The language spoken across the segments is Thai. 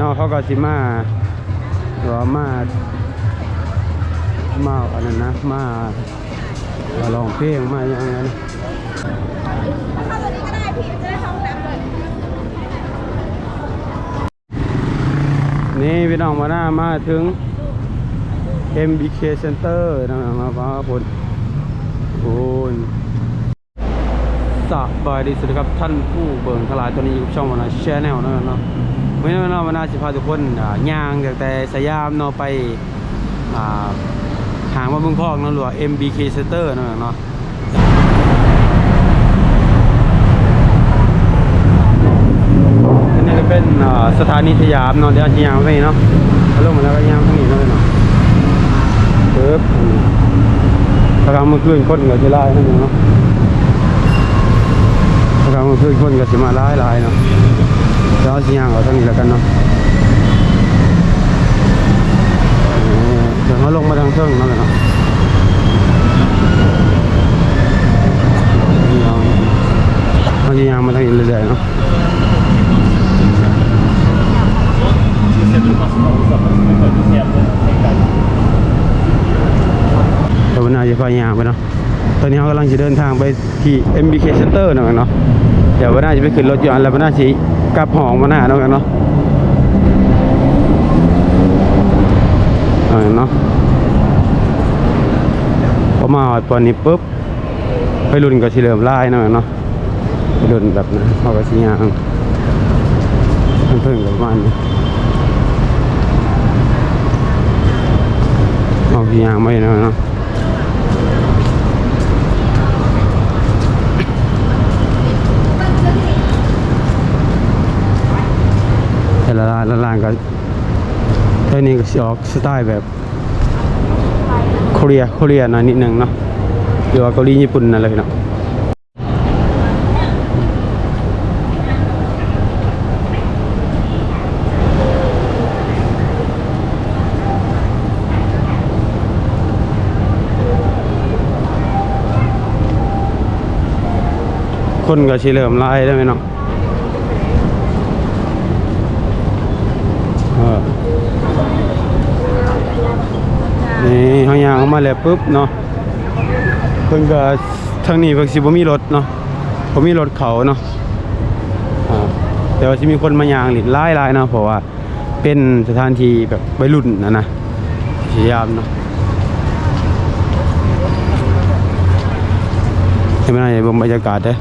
น้องเขาก็สิมาหรือว่ามา มาอันนั้นนะมามาลองเพลงมาอย่างนั้นเข้าตัวนี้ก็ได้พี่จะได้เข้าห้องน้ำเลย นี่พี่น้องมาหน้ามาถึง MBK Center นะมาฟ้าผลโอ้ยสบายดีสวัสดีครับท่านผู้เบิ่งทลายตัวนี้อยู่กับช่องวันนาแชนแนลนะเนาะ วันนี้วันนวันนาสิพาทุกคนย่างจากแต่สยามเนาะไปหางมาเมืองพอกเนาะหรือว่า MBK Center เนาะเนาะอันนี้ก็เป็นอ่าสถานีสยามเนาะเดี๋ยวจะย่างไปเนาะลงมาแล้วก็ย่างตรงนี้เนาะเนาะปึ๊บถ้าทำเมื่อคืนคนก็จะไล่นั่นเองเนาะเราเพื่อนคนก็สิมาหลายลายเนาะ ดี๋ยวเอาสิย่างเอาทางนี้แล้วกันเนาะเดี๋ยวเขาลงมาทางเครื่องนั่นแหละเนาะเอาสิย่างมาทางนี้เรื่อยๆเนาะเดี๋ยววันหน้าจะพายางไปเนาะ ตอนนี้เรากำลังจะเดินทางไปที่ MBK Center เนาะเนาะ เดี๋ยววันหน้าจะไปขึ้นรถยนต์แล้ววันหน้าจะ กลับหองวันหน้าเนาะกันเนาะเอาเนาะพอมาหอดตอนนี้ปุ๊บไปรุ่นก็สิเริ่มไล่เนาะเนาะไปรุ่นแบบนะเขาก็สิยางเพิ่งกับมันเอาสิยางไม่เนาะเนาะ แต่ละร้างก็เท่นี้ก็สิออกสไตล์แบบเกาหลีเกาหลีน่อยนิดนึงเนาะหรือว่าเกาหลีญี่ปุ่นนั่นแหละพี่เนาะคนก็สิเริ่มไล่ได้ไหมเนาะ เออ นี่เขายางออกมาแล้วปุ๊บเนาะเพิ่นก็ทางนี้เพิ่นสิบ่มีรถเนาะบ่มีรถเขาเนาะแต่ว่าสิมีคนมายางหลินหลายๆเนาะเพราะว่าเป็นสถานที่แบบวัยรุ่นนะนะพยายามเนาะให้มันได้เบิ่งบรรยากาศเด้อ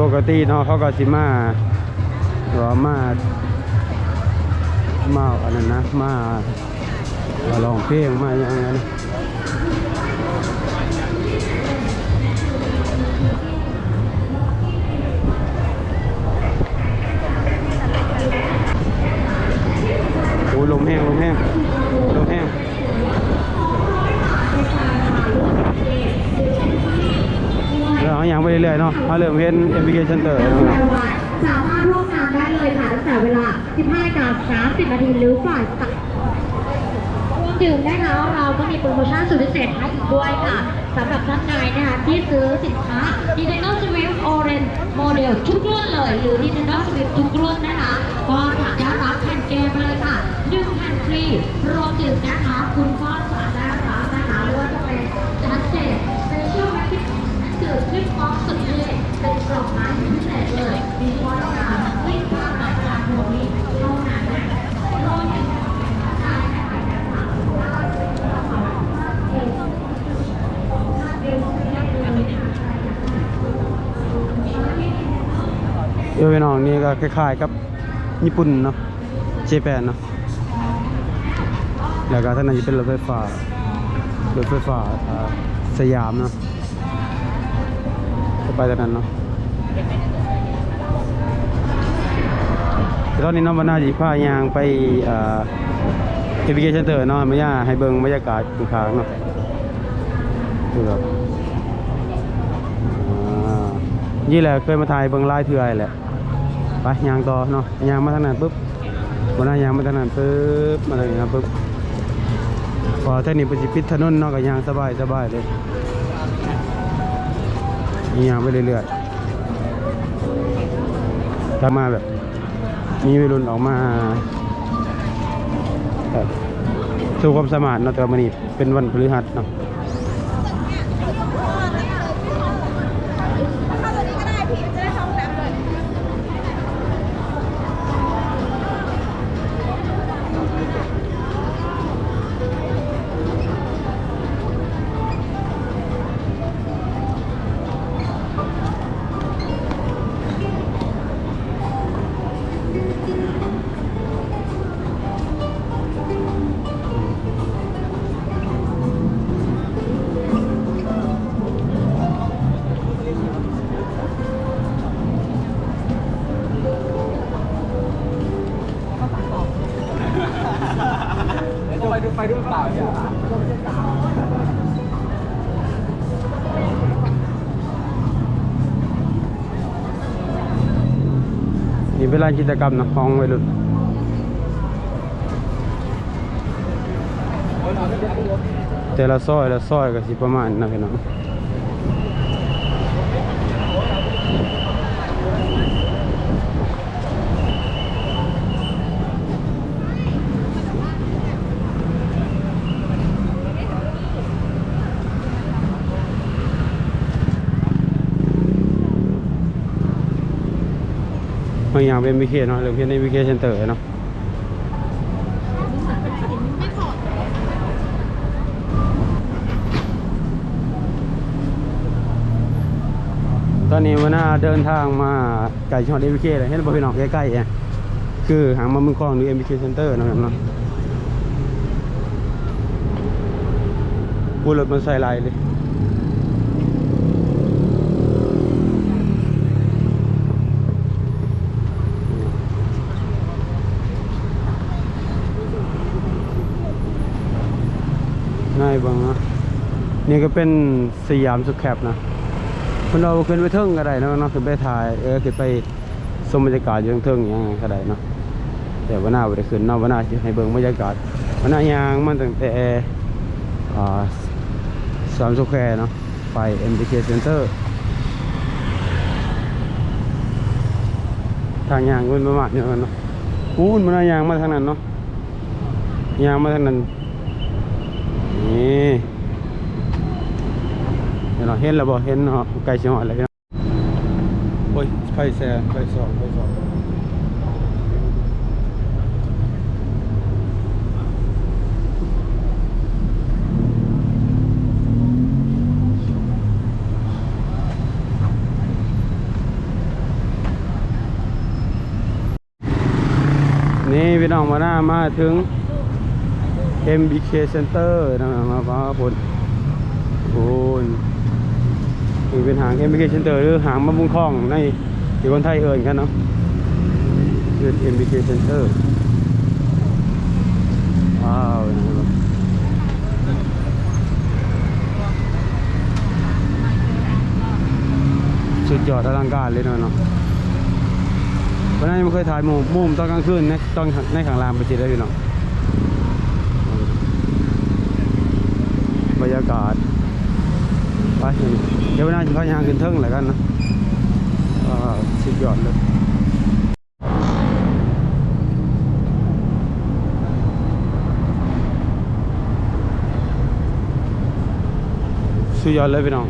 ปกติเนาะเขาก็สิมาหรอมามามาอันนั้นนะมามาลองเพลงมาอย่างนั้น เนาะมเริ่มเห็น MBK Center แล้วเนาะสามารถร่วมงานได้เลยค่ะตั้งแต่เวลา 15นาฬิกา30นาทีหรือฝ่ายตัดรวมถึงนะคะเราก็มีโปรโมชั่นสุดพิเศษให้อีกด้วยค่ะสำหรับท่านใดนะคะที่ซื้อสินค้า Nintendo Switch Orange Model ทุกรุ่นเลย หรือ Nintendo Switch ทุกรุ่นนะคะก็สามารถรับแผ่นเกมไปเลยค่ะหนึ่งแผ่นฟรีรวมถึงนะคะคุณ โยเวนองนี่ก็คล้ายๆกับญี่ปุ่นเนาะเจแปนเนาะแล้วก็ท่านนี้เป็นรถไฟฟ้ารถไฟฟ้าสยามเนาะไปแต่นั้นเนาะ ตอนนี้น้องบรรณาจีพายางไปเอพิเกชันเตอร์เนาะไม่ย่าให้เบิ่งบรรยากาศข้างเนาะคือแบบอ่านี่แหละเคยมาถ่ายเบิ่งลายเทือยแหละไปยางต่อเนาะยางมาทางนั้นปุ๊บบรรณายางมาทางนั้นปุ๊บมาทางนี้นะปุ๊บพอเทคนิคปฏิพิษถนนเนาะก็ยางสบายสบายเลยยางไปเรื่อยๆ ถ้ามาแบบมีวัยรุ่นออกมาแบบสู่ความสมานเนาะแต่วันนี้เป็นวันพฤหัสเนาะ นี่เป็นลานกิจกรรมนะของวัยรุ่นแต่ละซอยละซอยก็สิประมาณนะพี่น้อง บางอย่างเป็นวิเคเนาะหรือเพียงในวิเคเซ็นเตอร์เนาะตอนนี้วันหน้าเดินทางมาไก่ชอดเอ็มเคเลยเห็นบ่พี่น้องใกล้ๆอะคือหางมามึงคลองหรือเอ็มเคเซ็นเตอร์นะครับเนาะปูรถมันใส่ลายเลย ง่ายบ้างนะนี่ก็เป็นสยามสุขแคบนะคนเราขึ้นไปเทิงก็ได้นะเนาะขึ้นไปถ่ายเออขึ้นไปชมบรรยากาศอยู่เทิงอย่างก็ได้เนาะแต่วันหน้าไม่ได้ขึ้นเนาะวันหน้าจะให้เบิ่งบรรยากาศวันหน้ายางมันตั้งแต่อ่าสามสุขแควเนาะไป MBK Center ทางยางมันประมาณนี้เนาะอู้นมันายางมาทางนั้นเนาะยางมาทางนั้น เดี๋ยวเราเห็นแล้วบ่เห็นเนาะไก่ชิหอดแล้วพี่น้องโอ้ยไฟแซ่ไฟสองไฟสองนี่พี่น้องมาหน้ามาถึง MBK Center นะครับมาฟ้าผลโอ้ยนี่ เป็นหาง MBK Center หรือหางมะมุงคลองในที่คนไทยเอินกันเนาะคือ MBK Center ว้าวนะครับสุดยอดอลังการเลยเนาะเนาะวันนั้นยังไม่เคยถ่ายมุมมุมตอนกลางคืนในตอนในข้างลางไปสิได้พี่น้องบรรยากาศ ไปเดี๋ยวน่าจะพายางกินเทิงแหละกันนะสุดยอดเลยสุดยอดเลยพี่น้อง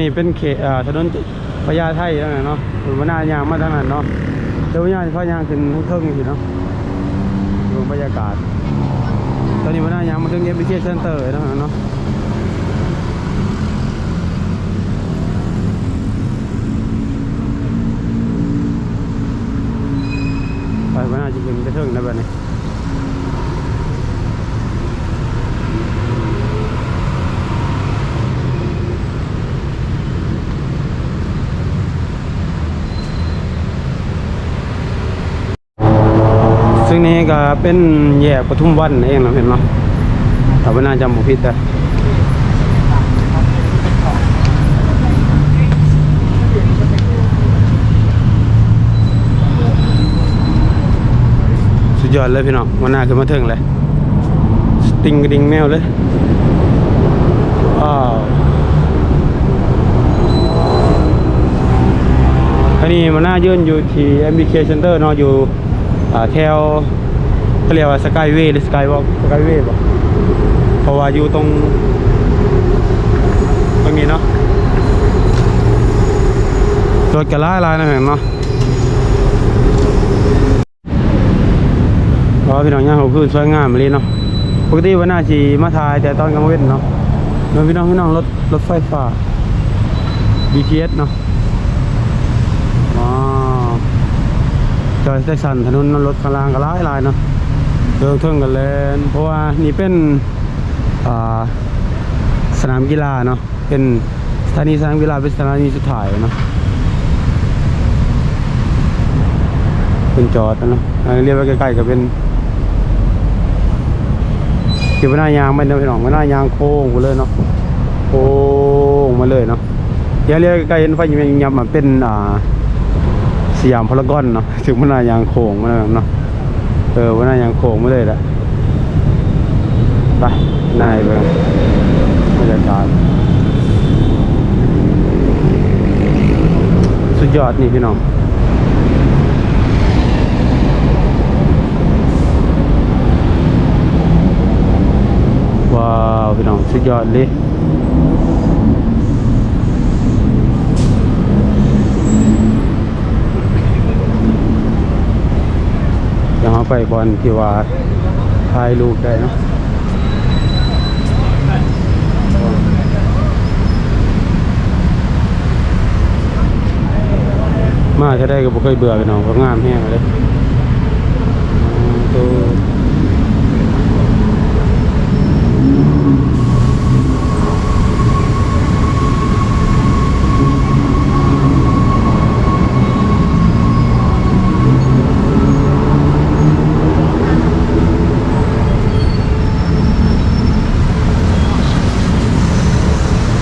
นี้เป็นเขตถนนพญาไททั้งนั้นเนาะหรือว่าหน้ายางมาทางนั้นเนาะเดี๋ยวย่างพายางขึ้นทั้งเทิงอยู่เนาะดูบรรยากาศ ตอนนี้ว่าหน้ายางมาถึงเอ็มบีเคเซ็นเตอร์ทั้งนั้นเนาะไปว่าหน้าจะขึ้นไปเทิงได้แบบนี้ ซึ่งนี้ก็ เป็นแยกปทุมวันเองนะเห็นเนาะแต่ว่าน่าจำบ่ผิดแต่สุดยอดเลยพี่น้องวันหน้าขึ้นมาถึงเลยสติงกระดิ่งแมวเลยว้าวอันนี้มันน่ายื่นอยู่ที่ MBK Center เนาะอยู่แถว เขาเรียกว่าสกายเวย์หรือสกายวอล์กสกายเวย์ป่ะเพราะว่าอยู่ตรง ตรงนี้เนาะรถกระล่ายลายนะเห็นเนาะเพราะว่าพี่น้องย่างเขาคือสวยงามเลยเนาะปกติวันหน้าชีมาถ่ายแต่ตอนกลางวันเนาะเนาะพี่น้องพี่น้องรถรถไฟฟ้า BTS เนาะว้าวจอยสเตชันถนนรถข้างล่างก็หลายหลายเนาะ เดินเทิงกันเลยเพราะว่านี่เป็นสนามกีฬาเนาะเป็นสถานีสนามกีฬาเป็นสถานีสุดท้ายเนาะเป็นจอดนะเนาะเรียกว่าใกล้ๆก็เป็นคือว่าหน้ายางไม่เนาะพี่น้องหน้ายางโค้งไปเลยเนาะโค้งมาเลยเนาะเดี๋ยวเรียกใกล้ๆเห็นไฟยิบยับๆมาเป็นอ่าสยามพารากอนเนาะถึงมันนายางโค้งมาแล้วเนาะ เออวันนายางโค้งมาเลยแหละไปนายไปบรรยากาศสุดยอดนี่พี่น้องว้าวพี่น้องสุดยอดเลย จะเอา ไปบอลที่ว่าถ่ายรูปได้เนาะมาจะได้ก็บ่เคยเบื่อไปน้องเพราะงามแห้งเลยอืมตัว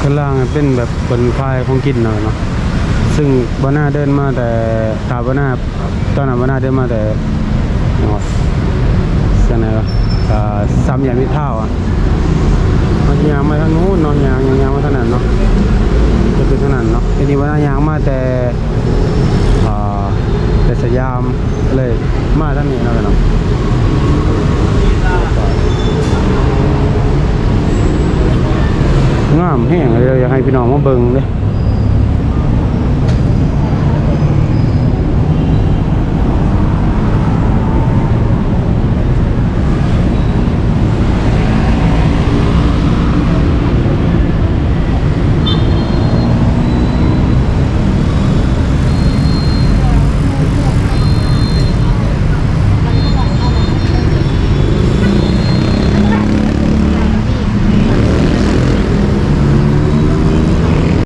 ข้างล่างเป็ นแบบบนคลายของกินหน่อยเนาะซึ่งบาน่าเดินมาแต่ตาบาน่าตอนนั้นบาน่าเดินมาแต่หวัดเสนออ่าสามย่างมิเท่าอะมันยางมาทางนู้นเนาะยางยางยางมาทางนั้นเนาะก็คือทางนั้นเนาะทีนี้บาน่ายางมาแต่อ่าแต่สยามเลยมาทางนี้เนาะเนาะ งามแห้งเลยอยากให้พี่น้องมาเบิ่งเลย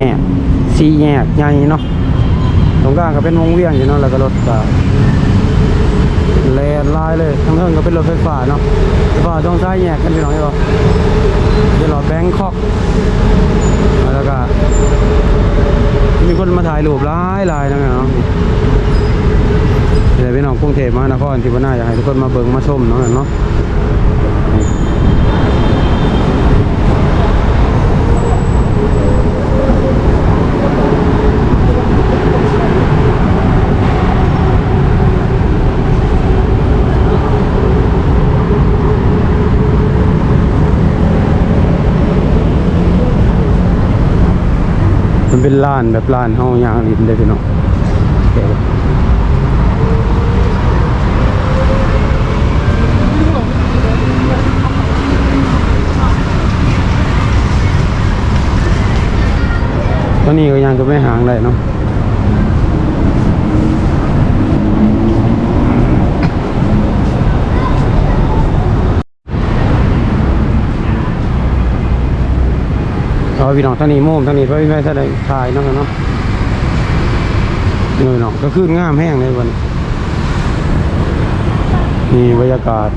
แยกสี่แยกใหญ่เนาะตรงกลางก็เป็นวงเวียนอยู่เนาะแล้วก็รถก็แลนลายเลยทั้งเทิงก็เป็นรถไฟฟ้าเนาะไฟฟ้าตรงซ้ายแยกกันพี่น้องเห็นบ่เดี๋ยวราแบงคอกแล้วก็มีคนมาถ่ายรูปหลายหลายนะเนาะเดี๋ยวพี่น้องกรุงเทพมหานครที่ว่าน่าอยากให้ทุกคนมาเบิ่งมาชมเนาะเนาะ มันเป็นล้านแบบล้านเฮายางลิ้นได้พี่น้องตอนนี้ก็ยังจะไม่ห่างเลยเนาะ อาพี่น้องท่างนี้โม่มท่างนี้พระพี่แม่ท่านใดถ่ายเนาะเนาะนี่เนาะก็ขึ้นงามแห้งเลยวันนี่บรรยากาศ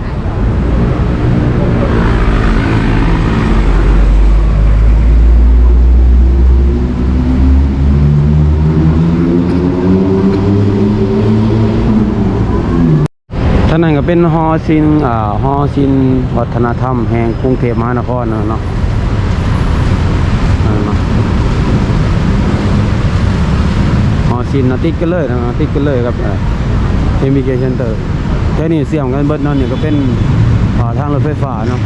ท่านนั้นก็เป็นฮอซินอ่าฮอซินวัฒนธรรมแห่งกรุงเทพมหานครเนาะเนาะ อ่าเนาะ ชินนะติดกันเลยนะติดกันเลยครับเอ็มบีเคเซ็นเตอร์แค่นี้เสี่ยงกันเบิดนั่นเนี่ยก็เป็นอ่าทางรถไฟฟ้าเนาะ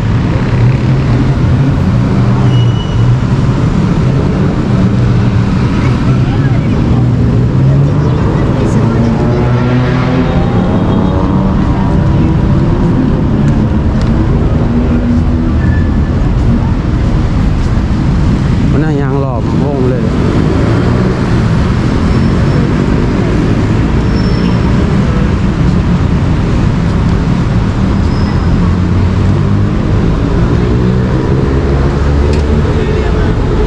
มันน่ายางรอบวงเลย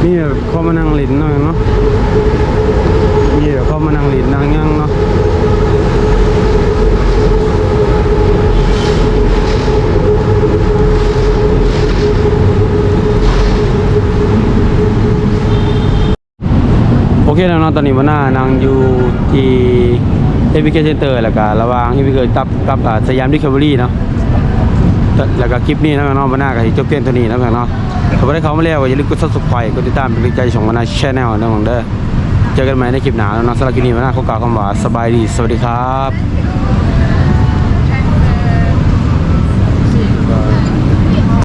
นี่แบบเข้ามานั่งลิ้นหน่อยเนาะนี่แบบเข้ามานั่งลิ้นนั่งยังเนาะโอ เคแล้วเนาะตอนนี้วันหน้านางอยู่ที่เอพิเคเซนเตอร์แล้วก็ระหว่างที่พี่เคยตับกับอ่าสยามดิคาเบอรี่เนาะแล้วก็คลิปนี้นะน้องมาหน้ากับจบเพียงเท่านี้นะพี่น้องถ้าไม่ได้เขามาแล้วอย่าลืมกดซับสไครต์กดติดตามเป็นกำลังใจของมาหน้าชแนลนะน้องเด้อเจอกันใหม่ในคลิปหน้าแล้วนาะสำหรับคลิปนี้มาหน้าขอกล่าวคำว่าสบายดีสวัสดีครับ